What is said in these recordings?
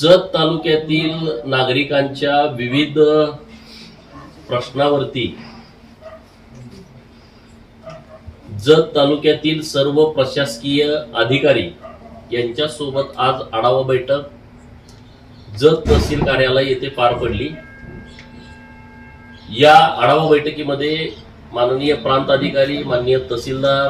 जत तालुक्यातील नागरिकांच्या विविध प्रश्नावरती जत तालुक्यातील सर्व प्रशासकीय अधिकारी यांच्यासोबत आज आढावा बैठक. जत तहसील कार्यालय येथे पार पडली. या आढावा बैठकीमध्ये माननीय प्रांत अधिकारी माननीय तहसीलदार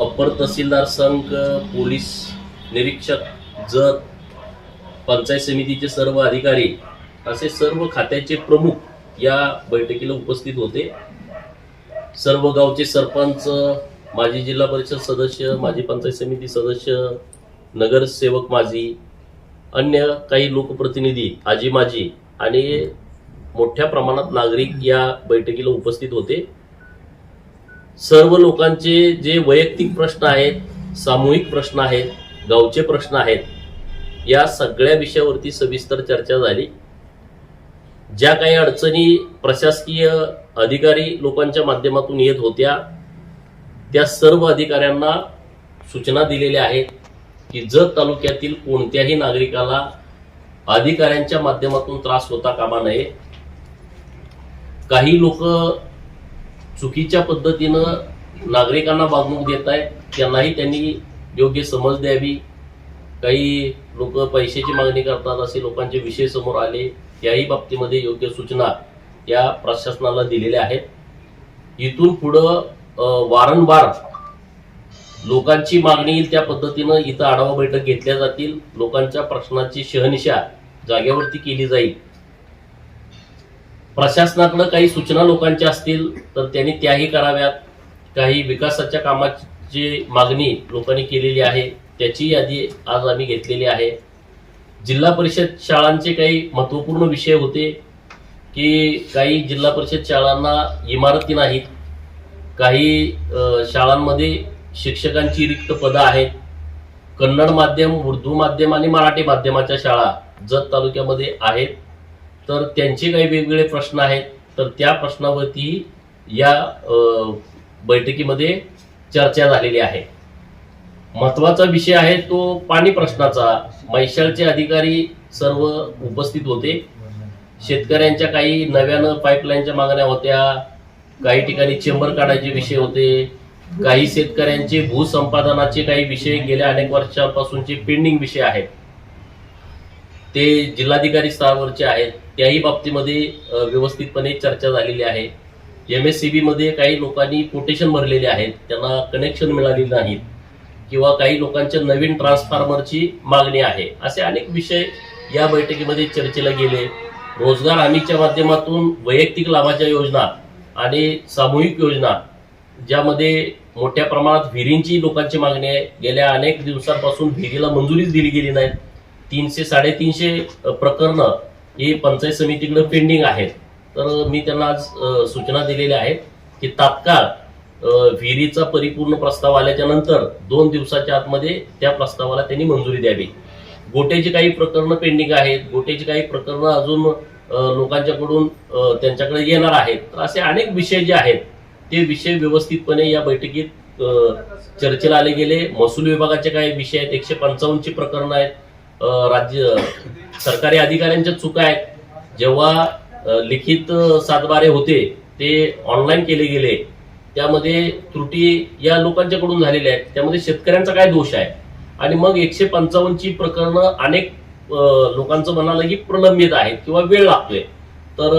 अप्पर तहसीलदार संघ पोलीस निरीक्षक जत पंचायत समितीचे सर्व अधिकारी असे सर्व खात्याचे प्रमुख या बैठकीला उपस्थित होते. सर्व गावचे सरपंच माजी जिल्हा परिषद सदस्य माजी पंचायत समिती सदस्य नगरसेवक माजी अन्य काही लोकप्रतिनिधी आजी माजी आणि मोठ्या प्रमाणात नागरिक या बैठकीला उपस्थित होते. सर्व लोकांचे जे वैयक्तिक प्रश्न आहेत सामूहिक प्रश्न आहेत गावचे प्रश्न आहेत या सगळ्या विषयावरती सविस्तर चर्चा झाली. ज्या काही अडचणी प्रशासकीय अधिकारी लोकांच्या माध्यमातून येत होत्या त्या सर्व अधिकाऱ्यांना सूचना दिलेल्या आहेत की जत तालुक्यातील कोणत्याही नागरिकाला अधिकाऱ्यांच्या माध्यमातून त्रास होता कामा नये. काही लोक चुकीच्या पद्धतीनं नागरिकांना वागणूक देत आहेत त्यांनाही त्यांनी योग्य समज द्यावी. काही लोक पैशाची मागणी करतात असे लोकांचे विषय समोर आले याही बाबतीमध्ये योग्य सूचना या प्रशासनाला दिलेल्या आहेत. इथून पुढं वारंवार लोकांची मागणी येईल त्या पद्धतीनं इथं आढावा बैठक घेतल्या जातील. लोकांच्या प्रश्नाची शहनिशा जागेवरती केली जाईल. प्रशासनाकडं काही सूचना लोकांच्या असतील तर त्यांनी त्याही कराव्यात. काही विकासाच्या कामाची मागणी लोकांनी केलेली आहे. त्याची यादी आज आम्ही घेतलेली आहे. जिल्हा परिषद शाळांचे काही महत्त्वपूर्ण विषय होते की काही जिल्हा परिषद शाळांना इमारती नाहीत. काही शाळांमध्ये शिक्षकांची रिक्त पदं आहेत. कन्नड माध्यम उर्दू माध्यम आणि मराठी माध्यमाच्या शाळा जत तालुक्यामध्ये आहेत. तर त्यांचे काही वेगवेगळे प्रश्न आहेत. तर त्या प्रश्नावरती या बैठकीमध्ये चर्चा झालेली आहे. महत्त्वाचा विषय आहे तो पाणी प्रश्नाचा. मैशाळचे अधिकारी सर्व उपस्थित होते. शेतकऱ्यांच्या काही नव्यानं पाईपलाईनच्या मागण्या होत्या. काही ठिकाणी चेंबर काढायचे विषय होते. काही शेतकऱ्यांचे भूसंपादनाचे काही विषय गेल्या अनेक वर्षांपासूनचे पेंडिंग विषय आहेत. ते जिल्हाधिकारी स्तरावरचे आहेत. त्याही बाबतीमध्ये व्यवस्थितपणे चर्चा झालेली आहे. एम एस सी बी मध्ये काही लोकांनी कोटेशन भरलेले आहेत. त्यांना कनेक्शन मिळालेली नाहीत. किंवा काही लोकांच्या नवीन ट्रान्सफॉर्मरची मागणी आहे. असे अनेक विषय या बैठकीमध्ये चर्चेला गेले. रोजगार हमीच्या माध्यमातून वैयक्तिक लाभाच्या योजना आणि सामूहिक योजना ज्यामध्ये मोठ्या प्रमाणात विहिरींची लोकांची मागणी आहे. गेल्या अनेक दिवसांपासून विहिरीला मंजुरीच दिली गेली नाही तीनशे साडेतीनशे प्रकरणं ही पंचायत समितीकडे पेंडिंग आहेत. तर मी त्यांना आज सूचना दिलेल्या आहेत की तात्काळ विहिरीचा परिपूर्ण प्रस्ताव आल्याच्यानंतर दोन दिवसाच्या आतमध्ये त्या प्रस्तावाला त्यांनी मंजुरी द्यावी. गोट्याची काही प्रकरणं पेंडिंग आहेत. गोट्याची काही प्रकरणं अजून लोकांच्याकडून त्यांच्याकडे येणार आहेत. तर असे अनेक विषय जे आहेत ते विषय व्यवस्थितपणे या बैठकीत चर्चेला आले गेले. महसूल विभागाचे काही विषय आहेत. एकशे पंचावन्नची प्रकरणं आहेत. राज्य सरकारी अधिकाऱ्यांच्या चुका आहेत. जेव्हा लिखित सातबारे होते ते ऑनलाईन केले गेले. त्यामध्ये त्रुटी या लोकांच्याकडून झालेल्या आहेत. त्यामध्ये शेतकऱ्यांचा काय दोष आहे? आणि मग एकशे पंचावन्नची प्रकरणं अनेक लोकांचं म्हणालं की प्रलंबित आहेत किंवा वेळ लागतोय. तर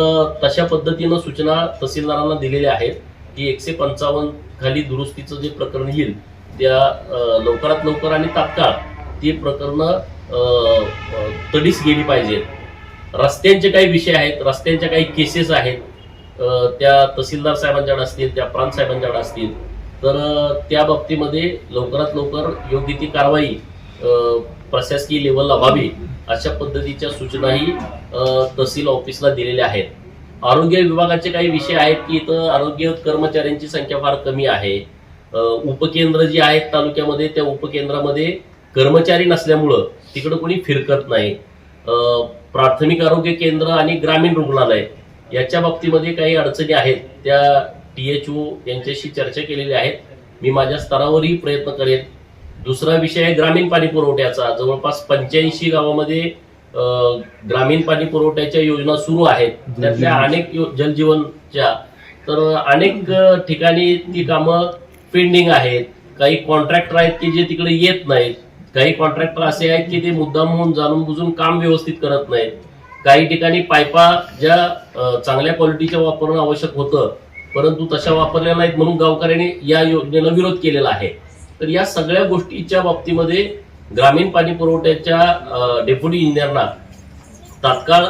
तशा पद्धतीनं सूचना तहसीलदारांना दिलेल्या आहेत की एकशे पंचावन्न खाली दुरुस्तीचं जे प्रकरण येईल त्या लवकरात लवकर आणि तात्काळ ती प्रकरणं तडीस गेली पाहिजेत. रस्त्यांचे काही विषय आहेत रस्त्यांच्या काही केसेस आहेत. त्या तहसीलदार साहेबांच्याकडे असतील त्या प्रांत साहेबांच्याकडे असतील तर त्या बाबतीमध्ये लवकरात लवकर योग्य ती कारवाई प्रशासकीय लेवलला व्हावी अशा पद्धतीच्या सूचनाही तहसील ऑफिसला दिलेल्या आहेत. आरोग्य विभागाचे काही विषय आहेत की इथं आरोग्य कर्मचाऱ्यांची संख्या फार कमी आहे. उपकेंद्र जी आहेत तालुक्यामध्ये त्या उपकेंद्रामध्ये कर्मचारी नसल्यामुळं तिकडं कोणी फिरकत नाही. प्राथमिक आरोग्य केंद्र आणि ग्रामीण रुग्णालय याच्या बाबतीमध्ये काही अडचणी आहेत त्या टी एच ओ यांच्याशी चर्चा केलेली आहेत. मी माझ्या स्तरावरही प्रयत्न करेन. दुसरा विषय आहे ग्रामीण पाणी पुरवठ्याचा. जवळपास पंच्याऐंशी गावामध्ये ग्रामीण पाणी पुरवठ्याच्या योजना सुरू आहेत. त्यातल्या अनेक जलजीवनच्या. तर अनेक ठिकाणी ती कामं पेंडिंग आहेत. काही कॉन्ट्रॅक्टर आहेत की जे तिकडे येत नाहीत. काही कॉन्ट्रॅक्टर असे आहेत की ते मुद्दाम म्हणून जाणून बुजून काम व्यवस्थित करत नाहीत. काही ठिकाणी पायपा ज्या चांगल्या क्वालिटीच्या वापरणं आवश्यक होतं परंतु तशा वापरल्या नाहीत म्हणून गावकऱ्यांनी या योजनेला विरोध केलेला आहे. तर या सगळ्या गोष्टीच्या बाबतीमध्ये ग्रामीण पाणी पुरवठ्याच्या डेप्युटी इंजिनियरना तात्काळ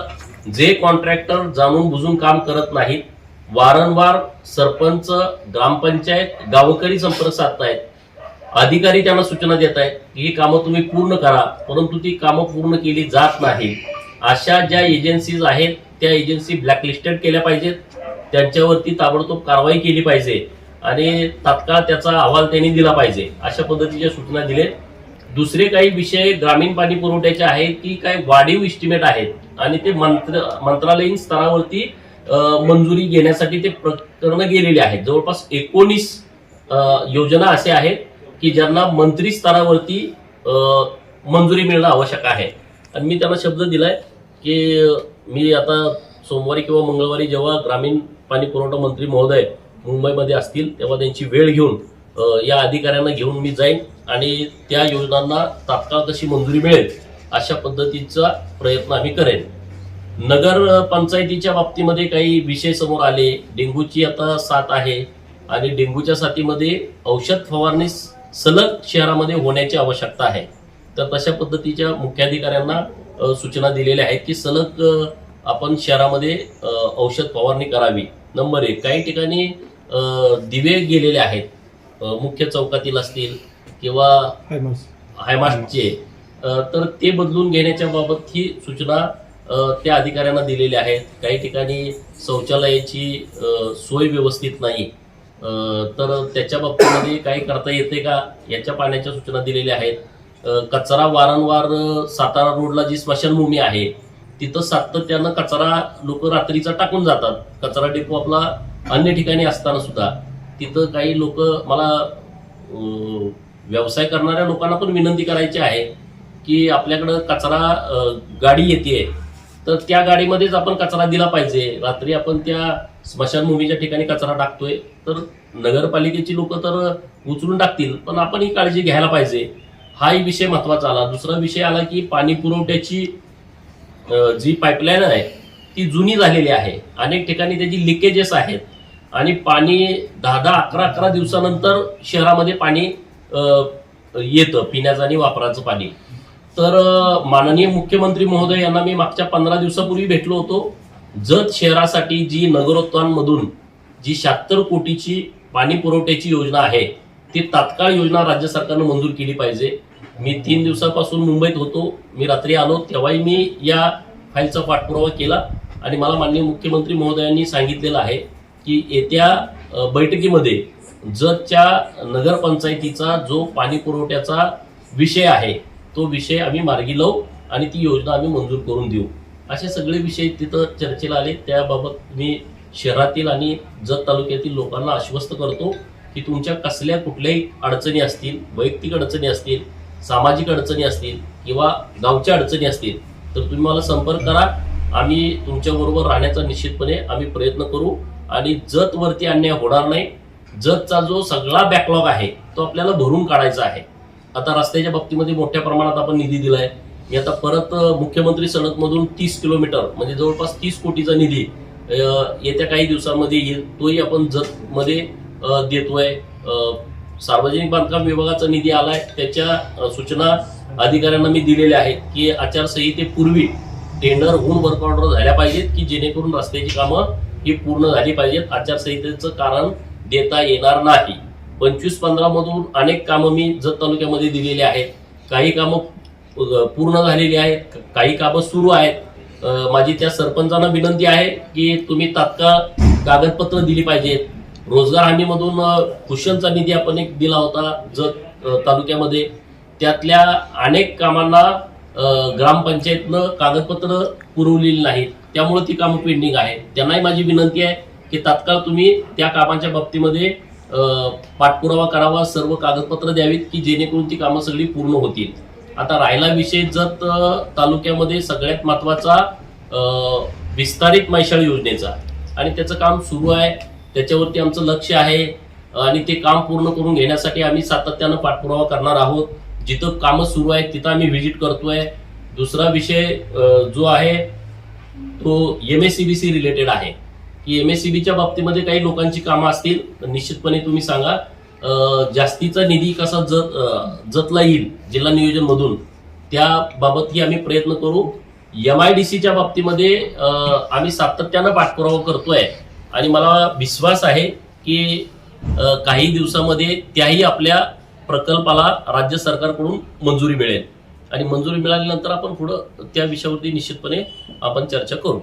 जे कॉन्ट्रॅक्टर जाणून बुजून काम करत नाहीत वारंवार सरपंच ग्रामपंचायत गावकरी संपर्क साधतायत अधिकारी त्यांना सूचना देत आहेत की ही कामं तुम्ही पूर्ण करा परंतु ती कामं पूर्ण केली जात नाही अशा ज्या एजन्सीज आहेत त्या एजन्सी ब्लॅकलिस्टेड केल्या पाहिजेत. त्यांच्यावरती ताबडतोब कारवाई केली पाहिजे. आणि तात्काळ त्याचा अहवाल त्यांनी दिला पाहिजे. अशा पद्धतीच्या सूचना दिल्या दुसरे काही विषय ग्रामीण पाणी पुरवठ्याचे आहेत की काय वाढीव इस्टिमेट आहेत. आणि ते मंत्र मंत्रालयीन स्तरावरती मंजुरी घेण्यासाठी ते प्रकरण गेलेले आहेत. जवळपास एकोणीस योजना असे आहेत की ज्यांना मंत्री स्तरावरती मंजुरी मिळणं आवश्यक आहे. आणि मी त्यांना शब्द दिलाय की मी आता सोमवारी किंवा मंगळवारी जेव्हा ग्रामीण पाणी पुरवठा मंत्री महोदय मुंबईमध्ये असतील तेव्हा त्यांची वेळ घेऊन या अधिकाऱ्यांना घेऊन मी जाईन आणि त्या योजनांना तात्काळ कशी मंजुरी मिळेल अशा पद्धतीचा प्रयत्न आम्ही करेन. नगर पंचायतीच्या बाबतीमध्ये काही विषय समोर आले. डेंग्यूची आता साथ आहे आणि डेंग्यूच्या साथीमध्ये औषध फवारणी स- सलग शहरामध्ये होण्याची आवश्यकता आहे. तर तशा पद्धतीच्या मुख्याधिकाऱ्यांना सूचना दिलेल्या आहेत की सलग आपण शहरामध्ये औषध फवारणी करावी. नंबर एक काही ठिकाणी दिवे गेलेले आहेत. मुख्य चौकातील असतील किंवा हायमास्टचे तर ते बदलून घेण्याच्या बाबत ही सूचना त्या अधिकाऱ्यांना दिलेल्या आहेत. काही ठिकाणी शौचालयाची सोय व्यवस्थित नाही. तर त्याच्या बाबतीमध्ये काही करता येते का? याच्या पाण्याच्या सूचना दिलेल्या आहेत. कचरा वारंवार सातारा रोडला जी स्मशानभूमी आहे तिथं सातत्यानं कचरा लोक रात्रीचा टाकून जातात. कचरा डेपो आपला अन्य ठिकाणी असताना सुद्धा. तिथं काही लोक मला व्यवसाय करणाऱ्या लोकांना पण विनंती करायची आहे की आपल्याकडं कचरा गाडी येते तर त्या गाडीमध्येच आपण कचरा दिला पाहिजे. रात्री आपण त्या स्मशानभूमीच्या ठिकाणी कचरा टाकतोय तर नगरपालिकेची लोक तर उचलून टाकतील पण आपण ही काळजी घ्यायला पाहिजे. हाही विषय महत्त्वाचा आला. दुसरा विषय आला की पाणी पुरवठ्याची जी पाईपलाईन आहे ती जुनी झालेली आहे. अनेक ठिकाणी त्याची लिकेजेस आहेत. आणि पाणी दहा दहा अकरा अकरा दिवसानंतर शहरामध्ये पाणी येतं पिण्याचं आणि वापराचं पाणी. तर माननीय मुख्यमंत्री महोदय यांना मी मागच्या पंधरा दिवसापूर्वी भेटलो होतो. जत शहरासाठी जी नगरोत्थानमधून जी शहात्तर कोटीची पाणी पुरवठ्याची योजना आहे ती तात्काळ योजना राज्य सरकारनं मंजूर केली पाहिजे. मी तीन दिवसापासून मुंबईत होतो. मी रात्री आलो तेव्हाही मी या फाईलचा पाठपुरावा केला. आणि मला माननीय मुख्यमंत्री महोदयांनी सांगितलेलं आहे की येत्या बैठकीमध्ये जतच्या नगरपंचायतीचा जो पाणी पुरवठ्याचा विषय आहे तो विषय आम्ही मार्गी लावू आणि ती योजना आम्ही मंजूर करून देऊ. असे सगळे विषय तिथं चर्चेला आले. त्याबाबत मी शहरातील आणि जत तालुक्यातील लोकांना आश्वस्त करतो की तुमच्या कसल्या कुठल्याही अडचणी असतील वैयक्तिक अडचणी असतील सामाजिक अडचणी असतील किंवा गावच्या अडचणी असतील तर तुम्ही मला संपर्क करा आम्ही तुमच्याबरोबर राहण्याचा निश्चितपणे आम्ही प्रयत्न करू. आणि जत वरती अन्याय होणार नाही. जतचा जो सगळा बॅकलॉग आहे तो आपल्याला भरून काढायचा आहे. आता रस्त्याच्या बाबतीमध्ये मोठ्या प्रमाणात आपण निधी दिलाय. मी आता परत मुख्यमंत्री सनदमधून तीस किलोमीटर म्हणजे जवळपास तीस कोटीचा निधी येत्या काही दिवसांमध्ये येईल तोही आपण जतमध्ये देतोय. सार्वजनिक बांधकाम विभागाचा निधी आलाय. त्याच्या सूचना अधिकाऱ्यांना मी दिलेल्या आहेत की आचारसंहितेपूर्वी टेंडर होऊन वर्क ऑर्डर झाल्या पाहिजेत की जेणेकरून रस्त्याची कामं ही पूर्ण झाली पाहिजेत. आचारसंहितेचं कारण देता येणार नाही. पंचवीस पंधरा मधून अनेक कामं मी जत तालुक्यामध्ये दिलेली आहेत. काही कामं पूर्ण झालेली आहेत. काही कामं सुरू आहेत. माझी त्या सरपंचांना विनंती आहे की तुम्ही तात्काळ कागदपत्र दिली पाहिजेत. रोजगार हमीमधून कुशनचा कुशलचा निधी आपण एक दिला होता जत तालुक्यामध्ये. त्यातल्या अनेक कामांना ग्रामपंचायतनं कागदपत्र पुरवलेली नाहीत. त्यामुळे ती कामं पेंडिंग आहेत. त्यांनाही माझी विनंती आहे की तात्काळ तुम्ही त्या कामाच्या बाबतीमध्ये पाठपुरावा करावा सर्व कागदपत्र द्यावीत की जेणेकरून ती कामं सगळी पूर्ण होतील. आता राहिला विषय जत तालुक्यामध्ये सगळ्यात महत्त्वाचा विस्तारित मैशाळ योजनेचा. आणि त्याचं काम सुरू आहे. त्याच्यावरती आमचं लक्ष आहे. आणि ते काम पूर्ण करून घेण्यासाठी आम्ही सातत्यानं पाठपुरावा करणार आहोत. जिथं कामं सुरू आहेत तिथं आम्ही व्हिजिट करतोय. दुसरा विषय जो आहे तो M S C B C related आहे. की एम एस सी बीच्या बाबतीमध्ये काही लोकांची कामं असतील तर निश्चितपणे तुम्ही सांगा. जास्तीचा निधी कसा जत जतला येईल जिल्हा नियोजनमधून त्याबाबतही आम्ही प्रयत्न करू. एम आय डी सीच्या बाबतीमध्ये आम्ही सातत्यानं पाठपुरावा करतोय. आणि मला विश्वास आहे की काही दिवसामध्ये त्याही आपल्या प्रकल्पाला राज्य सरकारकडून मंजुरी मिळेल. आणि मंजुरी मिळाल्यानंतर आपण पुढं त्या विषयावरती निश्चितपणे आपण चर्चा करू.